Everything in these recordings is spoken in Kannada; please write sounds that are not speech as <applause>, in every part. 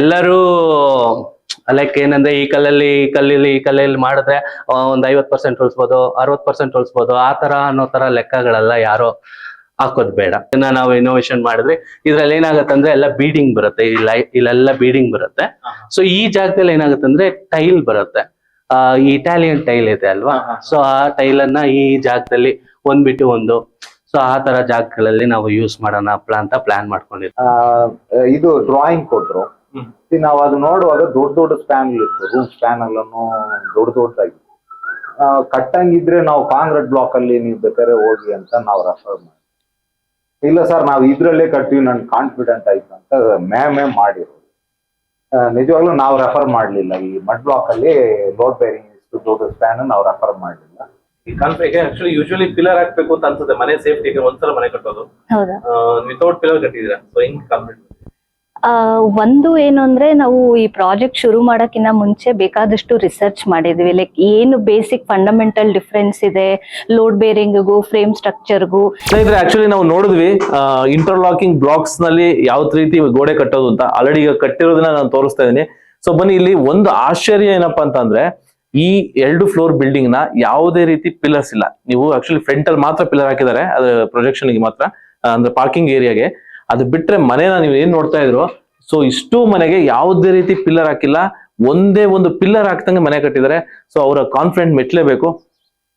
ಎಲ್ಲರೂ ಲೈಕ್ ಏನಂದ್ರೆ ಈ ಕಲ್ಲಲ್ಲಿ ಈ ಕಲ್ಲಲ್ಲಿ ಈ ಕಲ್ಲಲ್ಲಿ ಮಾಡಿದ್ರೆ ಒಂದು ಐವತ್ ಪರ್ಸೆಂಟ್ ಉಳಿಸ್ಬೋದು ಅರವತ್ ಪರ್ಸೆಂಟ್ ಉಳಿಸ್ಬೋದು ಆ ತರ ಅನ್ನೋ ತರ ಲೆಕ್ಕಗಳೆಲ್ಲ ಯಾರು ಹಾಕೋದ್ ಬೇಡ. ಇನ್ನ ನಾವು ಇನೋವೇಷನ್ ಮಾಡಿದ್ರೆ ಇದ್ರಲ್ಲಿ ಏನಾಗುತ್ತೆ ಅಂದ್ರೆ ಎಲ್ಲ ಬೀಡಿಂಗ್ ಬರುತ್ತೆ. ಇಲ್ಲ ಇಲ್ಲೆಲ್ಲ ಬೀಡಿಂಗ್ ಬರುತ್ತೆ. ಸೊ ಈ ಜಾಗದಲ್ಲಿ ಏನಾಗುತ್ತೆ ಅಂದ್ರೆ ಟೈಲ್ ಬರುತ್ತೆ. ಇಟಾಲಿಯನ್ ಟೈಲ್ ಇದೆ ಅಲ್ವಾ? ಸೊ ಆ ಟೈಲ್ ಅನ್ನ ಈ ಜಾಗದಲ್ಲಿ ಒಂದ್ ಬಿಟ್ಟು ಒಂದು. ಸೊ ಆ ತರ ಜಾಗಗಳಲ್ಲಿ ನಾವು ಯೂಸ್ ಮಾಡೋಣ ಅಂತ ಪ್ಲಾನ್ ಮಾಡ್ಕೊಂಡಿದ್ವಿ. ಇದು ಡ್ರಾಯಿಂಗ್ ಕೊಟ್ರು. ನಾವು ಅದು ನೋಡುವಾಗ ದೊಡ್ಡ ದೊಡ್ಡ ಸ್ಪ್ಯಾನ್ ಇತ್ತು. ರೂಮ್ ಸ್ಪ್ಯಾನ್ ಅಲ್ಲೂ ದೊಡ್ಡ ದೊಡ್ಡದಾಗಿ. ಕಟ್ಟಂಗಿದ್ರೆ ನಾವು ಕಾಂಕ್ರೀಟ್ ಬ್ಲಾಕ್ ಅಲ್ಲಿ ನೀವು ಬೇಕಾದ್ರೆ ಹೋಗಿ ಅಂತ ನಾವು ರೆಫರ್ ಮಾಡಿ ಇಲ್ಲ ಸರ್ ನಾವು ಇದ್ರಲ್ಲೇ ಕಟ್ತೀವಿ ನನ್ ಕಾನ್ಫಿಡೆಂಟ್ ಆಯ್ತು ಅಂತ ಮ್ಯಾಮೇ ಮಾಡಿರೋದು. ಆ, ನಿಜವಾಗ್ಲೂ ನಾವು ರೆಫರ್ ಮಾಡಲಿಲ್ಲ. ಈ ಮಡ್ ಬ್ಲಾಕ್ ಅಲ್ಲಿ ಲೋಡ್ ಬೇರಿಂಗ್ ಇಷ್ಟು ದೊಡ್ಡ ಸ್ಪ್ಯಾನ್ ನಾವು ರೆಫರ್ ಮಾಡಲಿಲ್ಲ. ಈ ಕಾನ್ಫಿಡೆಂಟ್ ಆಕ್ಚುಲಿ ಯೂಶುವಲಿ ಪಿಲ್ಲರ್ ಹಾಕ್ಬೇಕು ಅಂತ ಅನ್ಸುತ್ತೆ. ಮನೆ ಸೇಫ್ಟಿಗೆ ಒಂದ್ಸಲ ಮನೆ ಕಟ್ಟೋದು. ಹೌದಾ? ವಿತೌಟ್ ಪಿಲ್ಲರ್ ಕಟ್ಟಿದ್ರೆ ಸೊ ಹಿಂಗ್ ಒಂದು ಏನು ಅಂದ್ರೆ ನಾವು ಈ ಪ್ರಾಜೆಕ್ಟ್ ಶುರು ಮಾಡೋಕ್ಕಿಂತ ಮುಂಚೆ ಬೇಕಾದಷ್ಟು ರಿಸರ್ಚ್ ಮಾಡಿದ್ವಿ. ಲೈಕ್ ಏನು ಬೇಸಿಕ್ ಫಂಡಮೆಂಟಲ್ ಡಿಫ್ರೆನ್ಸ್ ಇದೆ ಲೋಡ್ ಬೇರಿಂಗ್ಗೂ ಫ್ರೇಮ್ ಸ್ಟ್ರಕ್ಚರ್ಗೂ ಸ್ನೇಹಿತರೆ ಆಕ್ಚುಲಿ ನಾವು ನೋಡಿದ್ವಿ ಇಂಟರ್ಲಾಕಿಂಗ್ ಬ್ಲಾಕ್ಸ್ನಲ್ಲಿ ಯಾವ ರೀತಿ ಗೋಡೆ ಕಟ್ಟೋದು ಅಂತ. ಆಲ್ರೆಡಿ ಈಗ ಕಟ್ಟಿರೋದನ್ನ ನಾನು ತೋರಿಸ್ತಾ ಇದ್ದೀನಿ. ಸೊ ಬನ್ನಿ, ಇಲ್ಲಿ ಒಂದು ಆಶ್ಚರ್ಯ ಏನಪ್ಪಾ ಅಂತಂದ್ರೆ, ಈ ಎರಡು ಫ್ಲೋರ್ ಬಿಲ್ಡಿಂಗ್ನ ಯಾವುದೇ ರೀತಿ ಪಿಲ್ಲರ್ಸ್ ಇಲ್ಲ. ನೀವು ಆಕ್ಚುಲಿ ಫ್ರಂಟ್ ಅಲ್ಲಿ ಮಾತ್ರ ಪಿಲ್ಲರ್ ಹಾಕಿದ್ದಾರೆ, ಅದು ಪ್ರೊಜೆಕ್ಷನ್ಗೆ ಮಾತ್ರ ಅಂದ್ರೆ ಪಾರ್ಕಿಂಗ್ ಏರಿಯಾಗೆ ಅದು ಬಿಟ್ರೆ ಮನೇನ ನೀವು ಏನ್ ನೋಡ್ತಾ ಇದ್ರು ಸೊ ಇಷ್ಟು ಮನೆಗೆ ಯಾವುದೇ ರೀತಿ ಪಿಲ್ಲರ್ ಹಾಕಿಲ್ಲ ಒಂದೇ ಒಂದು ಪಿಲ್ಲರ್ ಹಾಕ್ದಂಗೆ ಮನೆ ಕಟ್ಟಿದ್ದಾರೆ. ಸೊ ಅವರ ಕಾನ್ಫಿಡೆಂಟ್ ಮೆಟ್ಲೇಬೇಕು.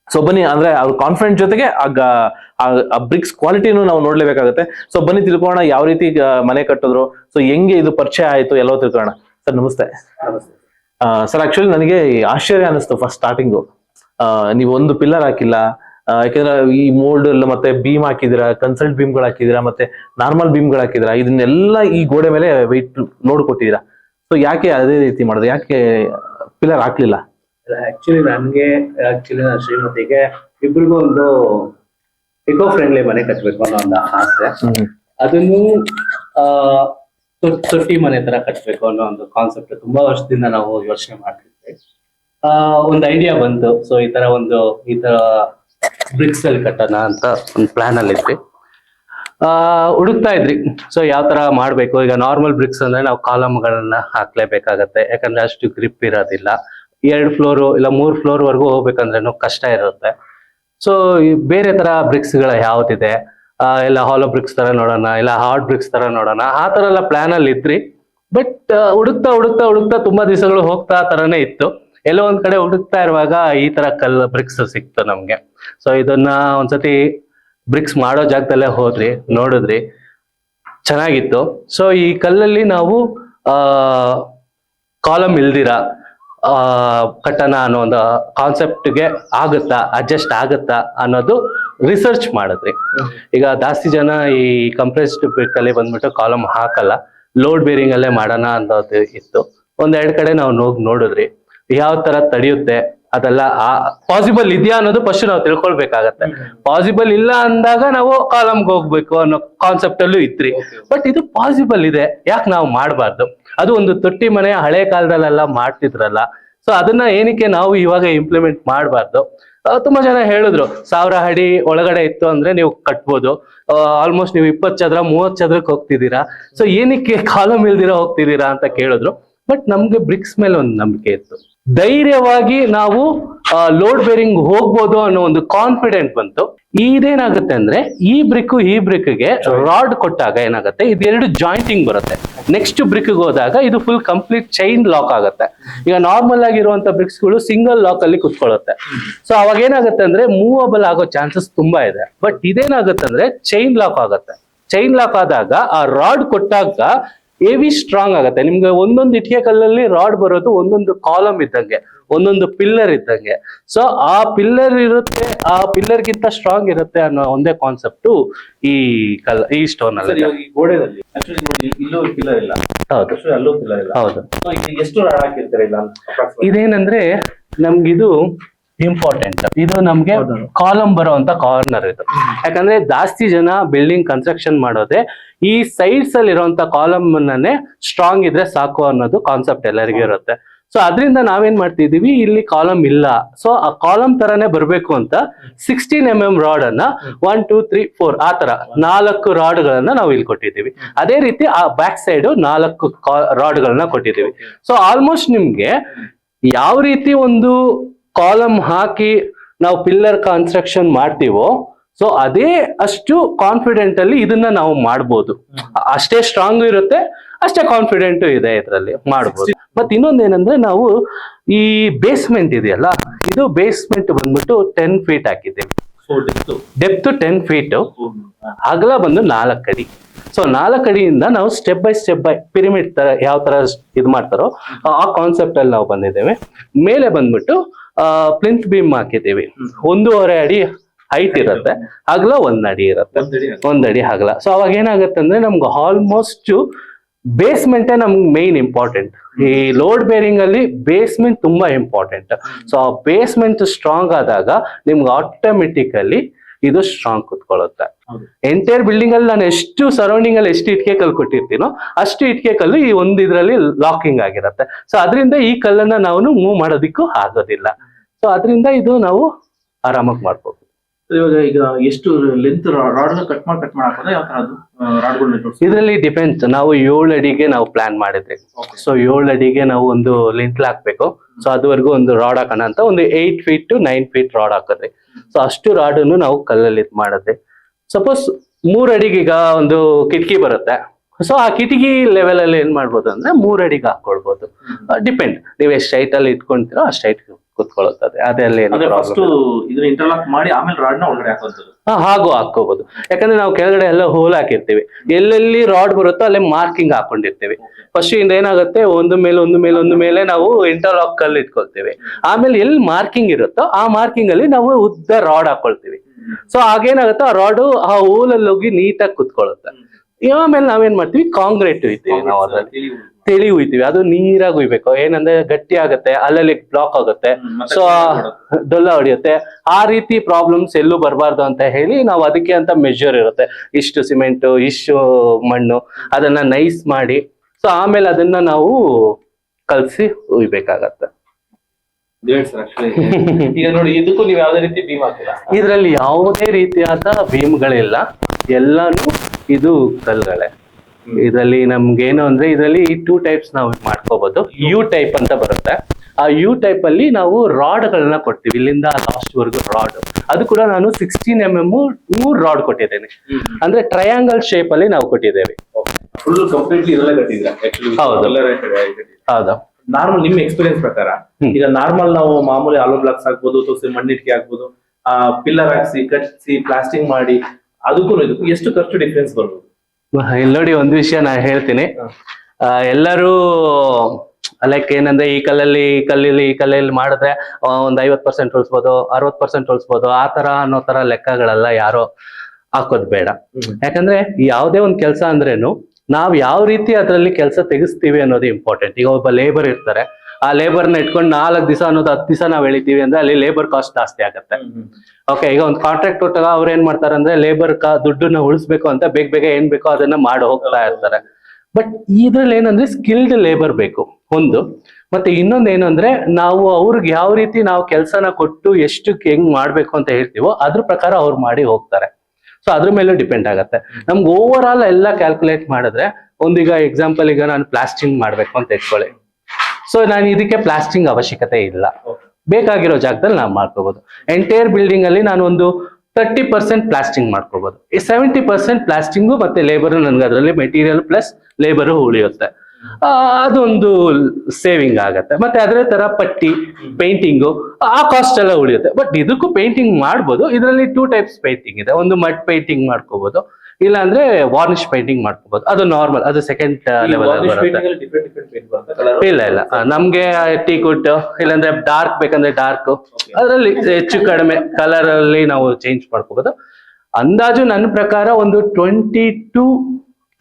ಸೊ ಬನ್ನಿ ಅಂದ್ರೆ ಅವ್ರ ಕಾನ್ಫಿಡೆಂಟ್ ಜೊತೆಗೆ ಆಗ ಆ ಬ್ರಿಕ್ಸ್ ಕ್ವಾಲಿಟಿನೂ ನಾವು ನೋಡ್ಲೇಬೇಕಾಗುತ್ತೆ. ಸೊ ಬನ್ನಿ ತಿಳ್ಕೊಳ್ಳೋಣ ಯಾವ ರೀತಿ ಮನೆ ಕಟ್ಟಿದ್ರು. ಸೊ ಹೆಂಗೆ ಇದು ಪರಿಚಯ ಆಯ್ತು ಎಲ್ಲೋ ತಿಳ್ಕೊಳ್ಳೋಣ. ಸರ್ ನಮಸ್ತೆ. ಸರ್ ಆಕ್ಚುಲಿ ನನಗೆ ಆಶ್ಚರ್ಯ ಅನಿಸ್ತು ಫಸ್ಟ್ ಸ್ಟಾರ್ಟಿಂಗು ನೀವು ಒಂದು ಪಿಲ್ಲರ್ ಹಾಕಿಲ್ಲ ಯಾಕಂದ್ರೆ ಈ ಮೋಲ್ಡ್ ಮತ್ತೆ ಬೀಮ್ ಹಾಕಿದಿರಾ ಕನ್ಸಲ್ಟ್ ಬೀಮ್ಗಳು ಹಾಕಿದಿರಾ ಮತ್ತೆ ನಾರ್ಮಲ್ ಬೀಮ್ಗಳು ಹಾಕಿದಿರಾ ಇದನ್ನೆಲ್ಲ ಈ ಗೋಡೆ ಮೇಲೆ ವೆಯ್ಟ್ ಲೋಡ್ ಕೊಟ್ಟಿದ್ದೀರಾ. ಸೊ ಯಾಕೆ ಅದೇ ರೀತಿ ಮಾಡಿದ್ರೆ ಯಾಕೆ ಪಿಲ್ಲರ್ ಹಾಕ್ಲಿಲ್ಲ? ಆಕ್ಚುಲಿ ನನ್ಗೆ ಆಕ್ಚುಲಿ ನನ್ನ ಶ್ರೀಮತಿಗೆ ಇಬ್ರಿಗೂ ಒಂದು ಇಕೋ ಫ್ರೆಂಡ್ಲಿ ಮನೆ ಕಟ್ಬೇಕು ಅನ್ನೋ ಒಂದು ಆಸೆ. ಅದನ್ನು ತೊಟ್ಟಿ ಮನೆ ತರ ಕಟ್ಬೇಕು ಅನ್ನೋ ಒಂದು ಕಾನ್ಸೆಪ್ಟ್ ತುಂಬಾ ವರ್ಷದಿಂದ ನಾವು ಯೋಚನೆ ಮಾಡ್ತಿದ್ವಿ. ಆ ಒಂದು ಐಡಿಯಾ ಬಂತು. ಸೊ ಈ ತರ ಒಂದು ಈ ತರ ಬ್ರಿಕ್ಸ್ ಅಲ್ಲಿ ಕಟ್ಟೋಣ ಅಂತ ಒಂದು ಪ್ಲಾನ್ ಅಲ್ಲಿ ಇದ್ವಿ ಹುಡುಕ್ತಾ ಇದ್ರಿ ಸೊ ಯಾವ ತರ ಮಾಡ್ಬೇಕು? ಈಗ ನಾರ್ಮಲ್ ಬ್ರಿಕ್ಸ್ ಅಂದ್ರೆ ನಾವು ಕಾಲಮ್ಗಳನ್ನ ಹಾಕ್ಲೇಬೇಕಾಗತ್ತೆ. ಯಾಕಂದ್ರೆ ಅಷ್ಟು ಗ್ರಿಪ್ ಇರೋದಿಲ್ಲ. ಎರಡು ಫ್ಲೋರ್ ಇಲ್ಲ ಮೂರ್ ಫ್ಲೋರ್ ವರೆಗೂ ಹೋಗ್ಬೇಕಂದ್ರೂ ಕಷ್ಟ ಇರುತ್ತೆ. ಸೊ ಬೇರೆ ತರ ಬ್ರಿಕ್ಸ್ಗಳ ಯಾವ್ದಿದೆ ಇಲ್ಲ ಹಾಲೋ ಬ್ರಿಕ್ಸ್ ತರ ನೋಡೋಣ, ಇಲ್ಲ ಹಾರ್ಡ್ ಬ್ರಿಕ್ಸ್ ತರ ನೋಡೋಣ. ಆ ತರ ಎಲ್ಲ ಪ್ಲಾನ್ ಅಲ್ಲಿ ಇದ್ರಿ ಬಟ್ ಹುಡುಕ್ತಾ ಹುಡುಕ್ತಾ ಹುಡುಕ್ತಾ ತುಂಬಾ ದಿವಸಗಳು ಹೋಗ್ತಾ ತರನೇ ಇತ್ತು. ಎಲ್ಲೋ ಒಂದ್ ಕಡೆ ಹುಡುಕ್ತಾ ಇರುವಾಗ ಈ ತರ ಕಲ್ ಬ್ರಿಕ್ಸ್ ಸಿಕ್ತು ನಮ್ಗೆ. ಸೊ ಇದನ್ನ ಒಂದ್ಸತಿ ಬ್ರಿಕ್ಸ್ ಮಾಡೋ ಜಾಗದಲ್ಲೇ ಹೋದ್ರಿ ನೋಡಿದ್ರಿ. ಚೆನ್ನಾಗಿತ್ತು. ಸೊ ಈ ಕಲ್ಲಲ್ಲಿ ನಾವು ಆ ಕಾಲಮ್ ಇಲ್ದಿರ ಆ ಕಟ್ಟಣ ಅನ್ನೋ ಒಂದು ಕಾನ್ಸೆಪ್ಟ್ಗೆ ಆಗುತ್ತಾ ಅಡ್ಜಸ್ಟ್ ಆಗುತ್ತಾ ಅನ್ನೋದು ರಿಸರ್ಚ್ ಮಾಡಿದ್ರಿ. ಈಗ ಜಾಸ್ತಿ ಜನ ಈ ಕಂಪ್ರೆಸ್ಡ್ ಬ್ರಿಕ್ ಅಲ್ಲಿ ಬಂದ್ಬಿಟ್ಟು ಕಾಲಮ್ ಹಾಕಲ್ಲ ಲೋಡ್ ಬೇರಿಂಗ್ ಅಲ್ಲೇ ಮಾಡೋಣ ಅನ್ನೋದು ಇತ್ತು. ಒಂದೆರಡು ಕಡೆ ನಾವು ನೋಗ್ ನೋಡಿದ್ರಿ. ಯಾವ ತರ ತಡೆಯುತ್ತೆ ಅದೆಲ್ಲ ಪಾಸಿಬಲ್ ಇದೆಯಾ ಅನ್ನೋದು ಫಸ್ಟ್ ನಾವು ತಿಳ್ಕೊಳ್ಬೇಕಾಗತ್ತೆ. ಪಾಸಿಬಲ್ ಇಲ್ಲ ಅಂದಾಗ ನಾವು ಕಾಲಮ್ಗೆ ಹೋಗ್ಬೇಕು ಅನ್ನೋ ಕಾನ್ಸೆಪ್ಟ್ ಅಲ್ಲೂ ಇತ್ರಿ ಬಟ್ ಇದು ಪಾಸಿಬಲ್ ಇದೆ. ಯಾಕೆ ನಾವು ಮಾಡಬಾರ್ದು? ಅದು ಒಂದು ತೊಟ್ಟಿ ಮನೆ ಹಳೆ ಕಾಲದಲ್ಲೆಲ್ಲ ಮಾಡ್ತಿದ್ರಲ್ಲ. ಸೊ ಅದನ್ನ ಏನಕ್ಕೆ ನಾವು ಇವಾಗ ಇಂಪ್ಲಿಮೆಂಟ್ ಮಾಡಬಾರ್ದು? ತುಂಬಾ ಜನ ಹೇಳಿದ್ರು ಸಾವಿರ ಅಡಿ ಒಳಗಡೆ ಇತ್ತು ಅಂದ್ರೆ ನೀವು ಕಟ್ಬೋದು. ಆಲ್ಮೋಸ್ಟ್ ನೀವು ಇಪ್ಪತ್ತು ಚದರ ಮೂವತ್ ಚದರಕ್ಕೆ ಹೋಗ್ತಿದ್ದೀರಾ. ಸೊ ಏನಕ್ಕೆ <laughs> ಕಾಲಮ್ ಇಲ್ದಿರ ಹೋಗ್ತಿದ್ದೀರಾ ಅಂತ ಕೇಳಿದ್ರು. ಬಟ್ ನಮ್ಗೆ ಬ್ರಿಕ್ಸ್ ಮೇಲೆ ಒಂದು ನಂಬಿಕೆ ಇತ್ತು. ಧೈರ್ಯವಾಗಿ ನಾವು ಲೋಡ್ ಬೇರಿಂಗ್ ಹೋಗ್ಬೋದು ಅನ್ನೋ ಒಂದು ಕಾನ್ಫಿಡೆಂಟ್ ಬಂತು. ಇದೇನಾಗುತ್ತೆ ಅಂದ್ರೆ, ಈ ಬ್ರಿಕ್ ಈ ಬ್ರಿಕ್ಗೆ ರಾಡ್ ಕೊಟ್ಟಾಗ ಏನಾಗುತ್ತೆ, ಇದೆರಡು ಜಾಯಿಂಟಿಂಗ್ ಬರುತ್ತೆ. ನೆಕ್ಸ್ಟ್ ಬ್ರಿಕ್ ಹೋದಾಗ ಇದು ಫುಲ್ ಕಂಪ್ಲೀಟ್ ಚೈನ್ ಲಾಕ್ ಆಗುತ್ತೆ. ಈಗ ನಾರ್ಮಲ್ ಆಗಿರುವಂತ ಬ್ರಿಕ್ಸ್ಗಳು ಸಿಂಗಲ್ ಲಾಕ್ ಅಲ್ಲಿ ಕುತ್ಕೊಳ್ಳುತ್ತೆ. ಸೊ ಅವಾಗ ಏನಾಗುತ್ತೆ ಅಂದ್ರೆ ಮೂವಬಲ್ ಆಗೋ ಚಾನ್ಸಸ್ ತುಂಬಾ ಇದೆ. ಬಟ್ ಇದೇನಾಗುತ್ತೆ ಅಂದ್ರೆ ಚೈನ್ ಲಾಕ್ ಆಗುತ್ತೆ. ಚೈನ್ ಲಾಕ್ ಆದಾಗ ಆ ರಾಡ್ ಕೊಟ್ಟಾಗ ಹೆವಿ ಸ್ಟ್ರಾಂಗ್ ಆಗುತ್ತೆ. ನಿಮ್ಗೆ ಒಂದೊಂದು ಇಟ್ಟಿಗೆ ಕಲ್ಲಲ್ಲಿ ರಾಡ್ ಬರೋದು ಒಂದೊಂದು ಕಾಲಮ್ ಇದ್ದಂಗೆ ಒಂದೊಂದು ಪಿಲ್ಲರ್ ಇದ್ದಂಗೆ. ಸೊ ಆ ಪಿಲ್ಲರ್ ಇರುತ್ತೆ ಆ ಪಿಲ್ಲರ್ ಗಿಂತ ಸ್ಟ್ರಾಂಗ್ ಇರುತ್ತೆ ಅನ್ನೋ ಒಂದೇ ಕಾನ್ಸೆಪ್ಟ್ ಈ ಕಲ್ ಈ ಸ್ಟೋನ್ ಅಲ್ಲಿ ಗೋಡೆದಲ್ಲಿ ಇಲ್ಲೂ ಪಿಲ್ಲರ್ ಇಲ್ಲ. ಹೌದು. ಅಲ್ಲೂ ಪಿಲ್ಲರ್ ಇಲ್ಲ. ಹೌದು. ಸೊ ಇದು ಎಷ್ಟು ರಾಡ್ ಹಾಕಿರ್ತೀರ ಇಲ್ಲ ಅಂತ approximately? ಇದೇನಂದ್ರೆ ನಮ್ಗಿದು ಇಂಪಾರ್ಟೆಂಟ್ ಇದು ನಮ್ಗೆ ಕಾಲಮ್ ಬರುವಂತ ಕಾರ್ನರ್ ಇದು. ಯಾಕಂದ್ರೆ ಜಾಸ್ತಿ ಜನ ಬಿಲ್ಡಿಂಗ್ ಕನ್ಸ್ಟ್ರಕ್ಷನ್ ಮಾಡೋದೇ ಈ ಸೈಡ್ಸ್ ಅಲ್ಲಿ ಇರುವಂತ ಕಾಲಮ್ ಅನ್ನೇ ಸ್ಟ್ರಾಂಗ್ ಇದ್ರೆ ಸಾಕು ಅನ್ನೋದು ಕಾನ್ಸೆಪ್ಟ್ ಎಲ್ಲರಿಗೂ ಇರುತ್ತೆ. ಸೊ ಅದರಿಂದ ನಾವೇನ್ ಮಾಡ್ತಿದೀವಿ? ಇಲ್ಲಿ ಕಾಲಮ್ ಇಲ್ಲ. ಸೊ ಆ ಕಾಲಮ್ ತರಾನೇ ಬರಬೇಕು ಅಂತ ಸಿಕ್ಸ್ಟೀನ್ ಎಂ ಎಂ ರಾಡ್ ಅನ್ನ ಒನ್ ಟೂ ತ್ರೀ ಫೋರ್ ಆ ತರ ನಾಲ್ಕು ರಾಡ್ ಗಳನ್ನ ನಾವು ಇಲ್ಲಿ ಕೊಟ್ಟಿದ್ದೀವಿ. ಅದೇ ರೀತಿ ಆ ಬ್ಯಾಕ್ ಸೈಡ್ ನಾಲ್ಕು ರಾಡ್ ಗಳನ್ನ ಕೊಟ್ಟಿದ್ದೀವಿ. ಸೊ ಆಲ್ಮೋಸ್ಟ್ ನಿಮ್ಗೆ ಯಾವ ರೀತಿ ಒಂದು ಕಾಲಮ್ ಹಾಕಿ ನಾವು ಪಿಲ್ಲರ್ ಕನ್ಸ್ಟ್ರಕ್ಷನ್ ಮಾಡ್ತೀವೋ ಸೊ ಅದೇ ಅಷ್ಟು ಕಾನ್ಫಿಡೆಂಟ್ ಅಲ್ಲಿ ಇದನ್ನ ನಾವು ಮಾಡ್ಬೋದು. ಅಷ್ಟೇ ಸ್ಟ್ರಾಂಗ್ ಇರುತ್ತೆ ಅಷ್ಟೇ ಕಾನ್ಫಿಡೆಂಟ್ ಇದೆ ಇದರಲ್ಲಿ ಮಾಡ್ಬೋದು. ಮತ್ತೆ ಇನ್ನೊಂದೇನಂದ್ರೆ ನಾವು ಈ ಬೇಸ್ಮೆಂಟ್ ಇದೆಯಲ್ಲ ಇದು ಬೇಸ್ಮೆಂಟ್ ಬಂದ್ಬಿಟ್ಟು ಟೆನ್ ಫೀಟ್ ಹಾಕಿದ್ದೀವಿ. ಡೆಪ್ತ್ ಟೆನ್ ಫೀಟ್ ಅಗಲ ಬಂದು ನಾಲ್ಕು ಅಡಿ. ಸೊ ನಾಲ್ಕು ಅಡಿಯಿಂದ ನಾವು step by step by pyramid ತರ ಯಾವ ತರ ಇದು ಮಾಡ್ತಾರೋ ಆ- ಆ ಕಾನ್ಸೆಪ್ಟ್ ಅಲ್ಲಿ ನಾವು ಬಂದಿದ್ದೇವೆ. ಮೇಲೆ ಬಂದ್ಬಿಟ್ಟು ಪ್ಲಿಂತ್ ಬೀಮ್ ಹಾಕಿದ್ದೀವಿ. ಒಂದೂವರೆ ಅಡಿ ಹೈಟ್ ಇರುತ್ತೆ ಅಗಲ ಒಂದ್ ಅಡಿ ಇರುತ್ತೆ. ಒಂದ್ ಅಡಿ ಅಗಲ ಸೊ ಅವಾಗ ಏನಾಗುತ್ತೆ ಅಂದ್ರೆ ನಮ್ಗೆ ಆಲ್ಮೋಸ್ಟ್ ಬೇಸ್ಮೆಂಟೇ ನಮ್ಗೆ ಮೇನ್ ಇಂಪಾರ್ಟೆಂಟ್ ಈ ಲೋಡ್ ಬೇರಿಂಗ್ ಅಲ್ಲಿ ಬೇಸ್ಮೆಂಟ್ ತುಂಬಾ ಇಂಪಾರ್ಟೆಂಟ್ ಸೊ ಆ ಬೇಸ್ಮೆಂಟ್ ಸ್ಟ್ರಾಂಗ್ ಆದಾಗ ನಿಮ್ಗೆ ಆಟೋಮೆಟಿಕಲಿ ಇದು ಸ್ಟ್ರಾಂಗ್ ಕುತ್ಕೊಳ್ಳುತ್ತೆ. ಎಂಟೈರ್ ಬಿಲ್ಡಿಂಗ್ ಅಲ್ಲಿ ನಾನು ಎಷ್ಟು ಸರೌಂಡಿಂಗ್ ಅಲ್ಲಿ ಎಷ್ಟು ಇಟ್ಕೆ ಕಲ್ಲು ಕೊಟ್ಟಿರ್ತೀನೋ ಅಷ್ಟು ಇಟ್ಕೆ ಕಲ್ಲು ಈ ಒಂದು ಇದ್ರಲ್ಲಿ ಲಾಕಿಂಗ್ ಆಗಿರುತ್ತೆ. ಸೊ ಅದರಿಂದ ಈ ಕಲ್ಲನ್ನ ನಾವು ಮೂವ್ ಮಾಡೋದಿಕ್ಕೂ ಆಗೋದಿಲ್ಲ. ಸೊ ಅದರಿಂದ ಇದು ನಾವು ಆರಾಮಾಗಿ ಮಾಡ್ಬೋದು. ಇವಾಗ ಈಗ ಎಷ್ಟು ಲೆಂತ್ ರಾಡ್ ಕಟ್ ಮಾಡಿ ಕಟ್ ಮಾಡಿ ಯಾವ ತರ ಅದು ಇದರಲ್ಲಿ ಡಿಪೆಂಡ್ಸ್ ನಾವು ಏಳು ಅಡಿಗೆ ನಾವು ಪ್ಲಾನ್ ಮಾಡಿದ್ರೆ ಸೊ ಏಳು ಅಡಿಗೆ ನಾವು ಒಂದು ಲಿಂಟ್ಲ್ ಹಾಕ್ಬೇಕು. ಸೊ ಅದುವರೆಗೂ ಒಂದು ರಾಡ್ ಹಾಕೋಣ ಅಂತ ಒಂದು eight feet to nine feet rod ಹಾಕಿದ್ವಿ. ಸೊ ಅಷ್ಟು ರಾಡನ್ನು ನಾವು ಕಲ್ಲಲ್ಲಿ ಇದು ಮಾಡಿದ್ವಿ. ಸಪೋಸ್ ಮೂರ್ ಅಡಿಗೆ ಈಗ ಒಂದು ಕಿಟಕಿ ಬರುತ್ತೆ. ಸೊ ಆ ಕಿಟಕಿ ಲೆವೆಲ್ ಅಲ್ಲಿ ಏನ್ ಮಾಡ್ಬೋದು ಅಂದ್ರೆ ಮೂರ್ ಅಡಿಗೆ ಹಾಕೊಳ್ಬಹುದು ಡಿಪೆಂಡ್ ನೀವು ಎಷ್ಟು ಹೈಟ್ ಅಲ್ಲಿ ಇಟ್ಕೊಂತೀರೋ ಅಷ್ಟು ಹೈಟ್ ಕುತ್ಕೊಳ್ಳುತ್ತದೆ ಅದೇ ಇಂಟರ್ಲಾಕ್ ಮಾಡಿ ಆಮೇಲೆ ರಾಡ್ನ ಒಳಗಡೆ ಹಾಕುವಂಥದ್ದು ಹಾ ಹಾಗೂ ಹಾಕೋಬಹುದು ಯಾಕಂದ್ರೆ ನಾವು ಕೆಳಗಡೆ ಎಲ್ಲ ಹೋಲ್ ಹಾಕಿರ್ತೀವಿ. ಎಲ್ಲೆಲ್ಲಿ ರಾಡ್ ಬರುತ್ತೋ ಅಲ್ಲಿ ಮಾರ್ಕಿಂಗ್ ಹಾಕೊಂಡಿರ್ತೀವಿ. ಫಸ್ಟ್ ಇಂದ ಏನಾಗುತ್ತೆ? ಒಂದು ಮೇಲೆ ಒಂದು ಮೇಲೆ ಒಂದು ಮೇಲೆ ನಾವು ಇಂಟರ್ಲಾಕ್ ಅಲ್ಲಿ ಇಟ್ಕೊಳ್ತೀವಿ. ಆಮೇಲೆ ಎಲ್ಲಿ ಮಾರ್ಕಿಂಗ್ ಇರುತ್ತೋ ಆ ಮಾರ್ಕಿಂಗ್ ಅಲ್ಲಿ ನಾವು ಉದ್ದ ರಾಡ್ ಹಾಕೊಳ್ತೀವಿ ಸೊ ಆಗೇನಾಗುತ್ತೆ? ಆ ರಾಡ್ ಆ ಹೂಲಲ್ಲಿ ಹೋಗಿ ನೀಟಾಗಿ ಕುತ್ಕೊಳ್ಳುತ್ತೆ. ಆಮೇಲೆ ನಾವೇನ್ ಮಾಡ್ತೀವಿ? ಕಾಂಕ್ರೀಟ್ ಹುಯ್ತೀವಿ ನಾವು ಅದ್ರಲ್ಲಿ ತಿಳಿ ಹುಯ್ತೀವಿ ಅದು ನೀರಾಗಿ ಹುಯ್ಬೇಕು ಏನಂದ್ರೆ ಗಟ್ಟಿ ಆಗುತ್ತೆ ಅಲ್ಲಲ್ಲಿ ಬ್ಲಾಕ್ ಆಗುತ್ತೆ. ಸೊ ಡೊಲ್ಲ ಹೊಡೆಯುತ್ತೆ. ಆ ರೀತಿ ಪ್ರಾಬ್ಲಮ್ಸ್ ಎಲ್ಲೂ ಬರಬಾರ್ದು ಅಂತ ಹೇಳಿ ನಾವು ಅದಕ್ಕೆ ಅಂತ ಮೆಜರ್ ಇರುತ್ತೆ. ಇಷ್ಟು ಸಿಮೆಂಟು ಇಷ್ಟು ಮಣ್ಣು ಅದನ್ನ ನೈಸ್ ಮಾಡಿ. ಸೊ ಆಮೇಲೆ ಅದನ್ನ ನಾವು ಕಲಸಿ ಉಯ್ಬೇಕಾಗತ್ತೆ. <laughs> ಈಗ ನೋಡಿ ಇದಕ್ಕೂ ನೀವು ಯಾವ್ದೇ ರೀತಿ ಬೀಮ್ ಹಾಕಿಲ್ಲ. ಇದರಲ್ಲಿ ಯಾವುದೇ ರೀತಿಯಾದ ಭೀಮ್ಗಳಿಲ್ಲ ಎಲ್ಲಾನು ಇದು ಕಲ್ಗಳೇ ಇದರಲ್ಲಿ ಏನು ಅಂದ್ರೆ ಇದರಲ್ಲಿ ಟೂ ಟೈಪ್ಸ್ ನಾವು ಮಾಡ್ಕೋಬಹುದು ಯು ಟೈಪ್ ಅಂತ ಬರುತ್ತೆ. ಆ ಯು ಟೈಪ್ ಅಲ್ಲಿ ನಾವು ರಾಡ್ ಗಳನ್ನ ಕೊಡ್ತೀವಿ. ಇಲ್ಲಿಂದ ಲಾಸ್ಟ್ ವರ್ಗು ರಾಡ್ ಅದು ಕೂಡ ನಾನು ಸಿಕ್ಸ್ಟೀನ್ ಎಂ ಎಂ ಮೂರ್ ರಾಡ್ ಕೊಟ್ಟಿದ್ದೇನೆ. ಅಂದ್ರೆ ಟ್ರಯಾಂಗಲ್ ಶೇಪ್ ಅಲ್ಲಿ ನಾವು ಕೊಟ್ಟಿದ್ದೇವೆ. ಇದರಲ್ಲೇ ಹೌದು. ಹೌದಾ. ನಾರ್ಮಲ್ ನಿಮ್ ಎಕ್ಸ್ಪೀರಿಯನ್ಸ್ ಪ್ರಕಾರ. ಈಗ ನಾರ್ಮಲ್ ನಾವು ಮಾಮೂಲಿ ಆಲೋ ಬ್ಲಾಕ್ಸ್ ಹಾಕ್ಬೋದು ಅಥವಾ ಮಣ್ಣಿಟ್ಕೆ ಹಾಕ್ಬೋದು ಆ ಪಿಲ್ಲರ್ ಹಾಕ್ಸಿ ಕಟ್ಸಿ ಪ್ಲಾಸ್ಟಿಂಗ್ ಮಾಡಿ ಅದಕ್ಕೂ ಇದಕ್ಕೂ ಎಷ್ಟು ಖರ್ಚು ಡಿಫ್ರೆನ್ಸ್ ಬರ್ಬೋದು? ಇಲ್ಲಿ ನೋಡಿ ಒಂದ್ ವಿಷಯ ನಾ ಹೇಳ್ತೀನಿ. ಎಲ್ಲರೂ ಲೈಕ್ ಏನಂದ್ರೆ ಈ ಕಲ್ಲಲ್ಲಿ ಈ ಕಲ್ಲಲ್ಲಿ ಈ ಕಲ್ಲಲ್ಲಿ ಮಾಡಿದ್ರೆ ಒಂದ್ ಐವತ್ ಪರ್ಸೆಂಟ್ ಉಳಿಸ್ಬೋದು ಅರವತ್ ಪರ್ಸೆಂಟ್ ಉಳಿಸ್ಬೋದು ಆ ತರ ಅನ್ನೋ ತರ ಲೆಕ್ಕಗಳೆಲ್ಲ ಯಾರೋ ಹಾಕೋದ್ ಬೇಡ. ಯಾಕಂದ್ರೆ ಯಾವುದೇ ಒಂದ್ ಕೆಲಸ ಅಂದ್ರೇನು ನಾವ್ ಯಾವ ರೀತಿ ಅದರಲ್ಲಿ ಕೆಲಸ ತೆಗಿಸ್ತೀವಿ ಅನ್ನೋದು ಇಂಪಾರ್ಟೆಂಟ್ ಈಗ ಒಬ್ಬ ಲೇಬರ್ ಇರ್ತಾರೆ ಆ ಲೇಬರ್ನ ಇಟ್ಕೊಂಡು ನಾಲ್ಕು ದಿವಸ ಅನ್ನೋದು ಹತ್ತು ದಿವಸ ನಾವು ಎಳಿತೀವಿ ಅಂದ್ರೆ ಅಲ್ಲಿ ಲೇಬರ್ ಕಾಸ್ಟ್ ಜಾಸ್ತಿ ಆಗುತ್ತೆ. ಓಕೆ ಈಗ ಒಂದು ಕಾಂಟ್ರಾಕ್ಟ್ ಕೊಟ್ಟಾಗ ಅವ್ರು ಏನ್ ಮಾಡ್ತಾರೆ ಅಂದ್ರೆ ಲೇಬರ್ ಕಾ ದುಡ್ಡನ್ನ ಉಳಿಸ್ಬೇಕು ಅಂತ ಬೇಗ ಬೇಗ ಏನ್ ಬೇಕೋ ಅದನ್ನ ಮಾಡಿ ಹೋಗ್ತಾ ಇರ್ತಾರೆ. ಬಟ್ ಇದ್ರಲ್ಲಿ ಏನಂದ್ರೆ ಸ್ಕಿಲ್ಡ್ ಲೇಬರ್ ಬೇಕು ಒಂದು. ಮತ್ತೆ ಇನ್ನೊಂದು ಏನು ಅಂದ್ರೆ ನಾವು ಅವ್ರಿಗೆ ಯಾವ ರೀತಿ ನಾವು ಕೆಲಸನ ಕೊಟ್ಟು ಎಷ್ಟು ಹೆಂಗ್ ಮಾಡ್ಬೇಕು ಅಂತ ಹೇಳ್ತೀವೋ ಅದ್ರ ಪ್ರಕಾರ ಅವ್ರು ಮಾಡಿ ಹೋಗ್ತಾರೆ. ಸೊ ಅದ್ರ ಮೇಲೆ ಡಿಪೆಂಡ್ ಆಗತ್ತೆ. ನಮ್ಗೆ ಓವರ್ ಆಲ್ ಎಲ್ಲ ಕ್ಯಾಲ್ಕುಲೇಟ್ ಮಾಡಿದ್ರೆ, ಒಂದೀಗ ಎಕ್ಸಾಂಪಲ್ ಈಗ ನಾನು ಪ್ಲಾಸ್ಟಿಂಗ್ ಮಾಡ್ಬೇಕು ಅಂತ ಇಟ್ಕೊಳ್ಳಿ. ಸೊ ನಾನು ಇದಕ್ಕೆ ಪ್ಲಾಸ್ಟಿಂಗ್ ಅವಶ್ಯಕತೆ ಇಲ್ಲ. ಬೇಕಾಗಿರೋ ಜಾಗದಲ್ಲಿ ನಾವು ಮಾಡ್ಕೋಬಹುದು ಎಂಟೈರ್ ಬಿಲ್ಡಿಂಗ್ ಅಲ್ಲಿ ನಾನು ಒಂದು ತರ್ಟಿ ಪರ್ಸೆಂಟ್ ಪ್ಲಾಸ್ಟಿಂಗ್ ಮಾಡ್ಕೋಬಹುದು ಈ ಸೆವೆಂಟಿ ಪರ್ಸೆಂಟ್ ಪ್ಲಾಸ್ಟಿಂಗು ಮತ್ತೆ ಲೇಬರ್ ನನ್ಗೆ ಅದರಲ್ಲಿ ಮೆಟೀರಿಯಲ್ ಪ್ಲಸ್ ಲೇಬರ್ ಉಳಿಯುತ್ತೆ. ಅದೊಂದು ಸೇವಿಂಗ್ ಆಗತ್ತೆ. ಮತ್ತೆ ಅದೇ ತರ ಪಟ್ಟಿ ಪೇಂಟಿಂಗು ಆ ಕಾಸ್ಟ್ ಎಲ್ಲ ಉಳಿಯುತ್ತೆ. ಬಟ್ ಇದಕ್ಕೂ ಪೇಂಟಿಂಗ್ ಮಾಡ್ಬೋದು. ಇದರಲ್ಲಿ ಟೂ ಟೈಪ್ಸ್ ಪೇಂಟಿಂಗ್ ಇದೆ. ಒಂದು ಮಡ್ ಪೇಂಟಿಂಗ್ ಮಾಡ್ಕೋಬಹುದು ಇಲ್ಲ ಅಂದ್ರೆ ವಾರ್ನಿಶ್ ಪೇಂಟಿಂಗ್ ಮಾಡ್ಕೋಬಹುದು ಅದು ನಾರ್ಮಲ್ ಅದು ಸೆಕೆಂಡ್ ಲೆವೆಲ್ ಕಲರ್ ಇಲ್ಲ ಇಲ್ಲ. ನಮ್ಗೆ ಟೀ ಕುಟ್ ಇಲ್ಲಾಂದ್ರೆ ಡಾರ್ಕ್ ಬೇಕಂದ್ರೆ ಡಾರ್ಕ್ ಅದರಲ್ಲಿ ಹೆಚ್ಚು ಕಡಿಮೆ ಕಲರ್ ಅಲ್ಲಿ ನಾವು ಚೇಂಜ್ ಮಾಡ್ಕೋಬಹುದು ಅಂದಾಜು ನನ್ನ ಪ್ರಕಾರ ಒಂದು ಟ್ವೆಂಟಿ ಟು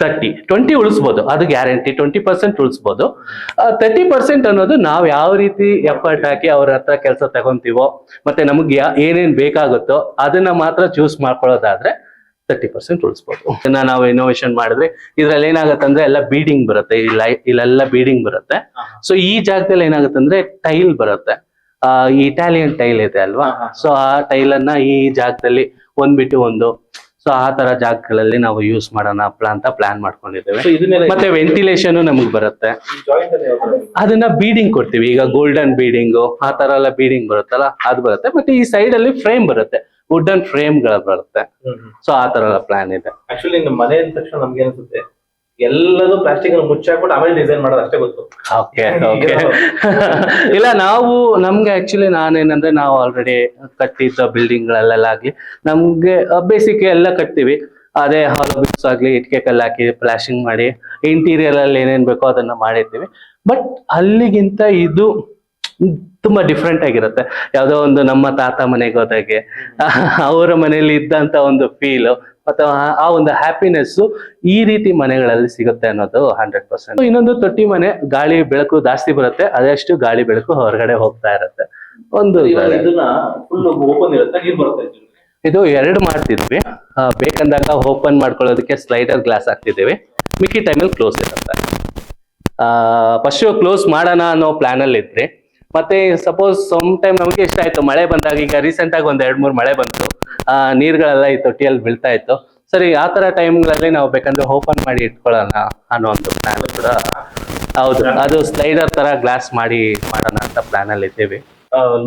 ತರ್ಟಿ ಟ್ವೆಂಟಿ ಉಳಿಸ್ಬೋದು. ಅದು ಗ್ಯಾರಂಟಿ ಟ್ವೆಂಟಿ ಪರ್ಸೆಂಟ್ ಉಳಿಸ್ಬೋದು. ತರ್ಟಿ ಪರ್ಸೆಂಟ್ ಅನ್ನೋದು ನಾವು ಯಾವ ರೀತಿ ಎಫರ್ಟ್ ಹಾಕಿ ಅವ್ರ ಹತ್ರ ಕೆಲಸ ತಗೊಂತೀವೋ ಮತ್ತೆ ನಮಗೆ ಏನೇನ್ ಬೇಕಾಗುತ್ತೋ ಅದನ್ನ ಮಾತ್ರ ಚೂಸ್ ಮಾಡ್ಕೊಳ್ಳೋದಾದ್ರೆ ತರ್ಟಿ ಪರ್ಸೆಂಟ್ ಉಳಿಸ್ಬೋದು. ಇದನ್ನ ನಾವು ಇನೋವೇಷನ್ ಮಾಡಿದ್ರೆ ಇದ್ರಲ್ಲಿ ಏನಾಗುತ್ತೆ ಅಂದ್ರೆ ಎಲ್ಲ ಬೀಡಿಂಗ್ ಬರುತ್ತೆ. ಇಲ್ಲ ಇಲ್ಲೆಲ್ಲ ಬೀಡಿಂಗ್ ಬರುತ್ತೆ. ಸೊ ಈ ಜಾಗದಲ್ಲಿ ಏನಾಗುತ್ತೆ ಅಂದ್ರೆ ಟೈಲ್ ಬರುತ್ತೆ. ಆ ಇಟಾಲಿಯನ್ ಟೈಲ್ ಇದೆ ಅಲ್ವಾ. ಸೊ ಆ ಟೈಲ್ ಅನ್ನ ಈ ಜಾಗದಲ್ಲಿ ಒಂದ್ ಬಿಟ್ಟು ಒಂದು ಸೊ ಆ ತರ ಜಾಗಗಳಲ್ಲಿ ನಾವು ಯೂಸ್ ಮಾಡೋಣ ಅಂತ ಪ್ಲಾನ್ ಮಾಡ್ಕೊಂಡಿದ್ದೇವೆ. ಮತ್ತೆ ವೆಂಟಿಲೇಷನ್ ನಮಗ್ ಬರುತ್ತೆ? ಅದನ್ನ ಬೀಡಿಂಗ್ ಕೊಡ್ತೀವಿ. ಈಗ ಗೋಲ್ಡನ್ ಬೀಡಿಂಗ್ ಆ ತರ ಎಲ್ಲ ಬೀಡಿಂಗ್ ಬರುತ್ತಲ್ಲ ಅದು ಬರುತ್ತೆ. ಮತ್ತೆ ಈ ಸೈಡ್ ಅಲ್ಲಿ ಫ್ರೇಮ್ ಬರುತ್ತೆ. ವುಡನ್ ಫ್ರೇಮ್ಗಳ ಬರುತ್ತೆ. ಸೊ ಆ ತರ ಎಲ್ಲ ಪ್ಲಾನ್ ಇದೆ. ಆಕ್ಚುಲಿ ಮನೆ ಅಂದ ತಕ್ಷಣ ನಮ್ಗೆ ಅನ್ಸುತ್ತೆ. ಎಲ್ಲದೂ ಪ್ಲಾಸ್ಟಿಕ್ ಅನ್ನು ಮುಚ್ಚಾಕ್ಬಿಟ್ಟು ಆಮೇಲೆ ಡಿಸೈನ್ ಮಾಡೋದು ಅಷ್ಟೇ ಗೊತ್ತು. Okay <laughs> okay. <laughs> ಇಲ್ಲ ನಾವು ನಮ್ಗೆ ಆಕ್ಚುಲಿ ನಾನೇನಂದ್ರೆ ನಾವು ಆಲ್ರೆಡಿ ಕಟ್ಟಿದ್ದ ಬಿಲ್ಡಿಂಗ್ ಗಳಲ್ಲೆಲ್ಲ ಆಗ್ಲಿ ನಮ್ಗೆ ಬೇಸಿಕ್ ಎಲ್ಲ ಕಟ್ತೀವಿ. ಅದೇ ಹಾಲ್ ಬಿಟ್ಸ್ ಆಗ್ಲಿ ಇಟ್ಕೆ ಕಲ್ಲು ಹಾಕಿ ಪ್ಲಾಸ್ಟಿಂಗ್ ಮಾಡಿ ಇಂಟೀರಿಯರ್ ಅಲ್ಲಿ ಏನೇನ್ ಬೇಕೋ ಅದನ್ನ ಮಾಡಿರ್ತೀವಿ. ಬಟ್ ಅಲ್ಲಿಗಿಂತ ಇದು ತುಂಬಾ ಡಿಫ್ರೆಂಟ್ ಆಗಿರುತ್ತೆ. ಯಾವ್ದೋ ಒಂದು ನಮ್ಮ ತಾತ ಮನೆಗೆ ಹೋದಾಗೆ <laughs> ಅವರ ಮನೆಯಲ್ಲಿ ಇದ್ದಂತ ಒಂದು ಫೀಲ್ ಮತ್ತೆ ಆ- ಒಂದು ಹ್ಯಾಪಿನೆಸ್ ಈ ರೀತಿ ಮನೆಗಳಲ್ಲಿ ಸಿಗುತ್ತೆ ಅನ್ನೋದು ಹಂಡ್ರೆಡ್ ಪರ್ಸೆಂಟ್ ಇನ್ನೊಂದು ತೊಟ್ಟಿ ಮನೆ ಗಾಳಿ ಬೆಳಕು ಜಾಸ್ತಿ ಬರುತ್ತೆ. ಅದಷ್ಟು ಗಾಳಿ ಬೆಳಕು ಹೊರಗಡೆ ಹೋಗ್ತಾ ಇರುತ್ತೆ. ಒಂದು ಇದು ಎರಡು ಮಾಡ್ತಿದ್ವಿ. ಬೇಕಂದಾಗ ಓಪನ್ ಮಾಡ್ಕೊಳ್ಳೋದಕ್ಕೆ ಸ್ಲೈಡರ್ ಗ್ಲಾಸ್ ಹಾಕ್ತಿದ್ದೀವಿ. ಮಿಕ್ಕಿ ಟೈಮಲ್ಲಿ ಕ್ಲೋಸ್ ಇರುತ್ತೆ. ಫಸ್ಟು ಕ್ಲೋಸ್ ಮಾಡೋಣ ಅನ್ನೋ ಪ್ಲಾನ್ ಅಲ್ಲಿ ಇದ್ರಿ. ಮತ್ತೆ ಸಪೋಸ್ ಸಮ್ ಟೈಮ್ ನಮಗೆ ಇಷ್ಟ ಆಯ್ತು ಮಳೆ ಬಂದಾಗ ಈಗ ರೀಸೆಂಟ್ ಆಗಿ ಒಂದ್ ಎರಡ್ ಮೂರ್ ಮಳೆ ಬಂತು. ನೀರ್ಗಳೆಲ್ಲ ಈ ತೊಟ್ಟಿಯಲ್ಲಿ ಬೀಳ್ತಾ ಇತ್ತು. ಸರಿ ಆ ತರ ಟೈಮ್ಗಳಲ್ಲಿ ನಾವು ಬೇಕಂದ್ರೆ ಓಪನ್ ಮಾಡಿ ಇಟ್ಕೊಳ್ಳೋಣ ಅನ್ನೋ ಒಂದು ಪ್ಲಾನ್ ಕೂಡ ಹೌದು. ಅದು ಸ್ಲೈಡರ್ ತರ ಗ್ಲಾಸ್ ಮಾಡಿ ಮಾಡೋಣ ಅಂತ ಪ್ಲಾನ್ ಅಲ್ಲಿ ಇದ್ದೀವಿ.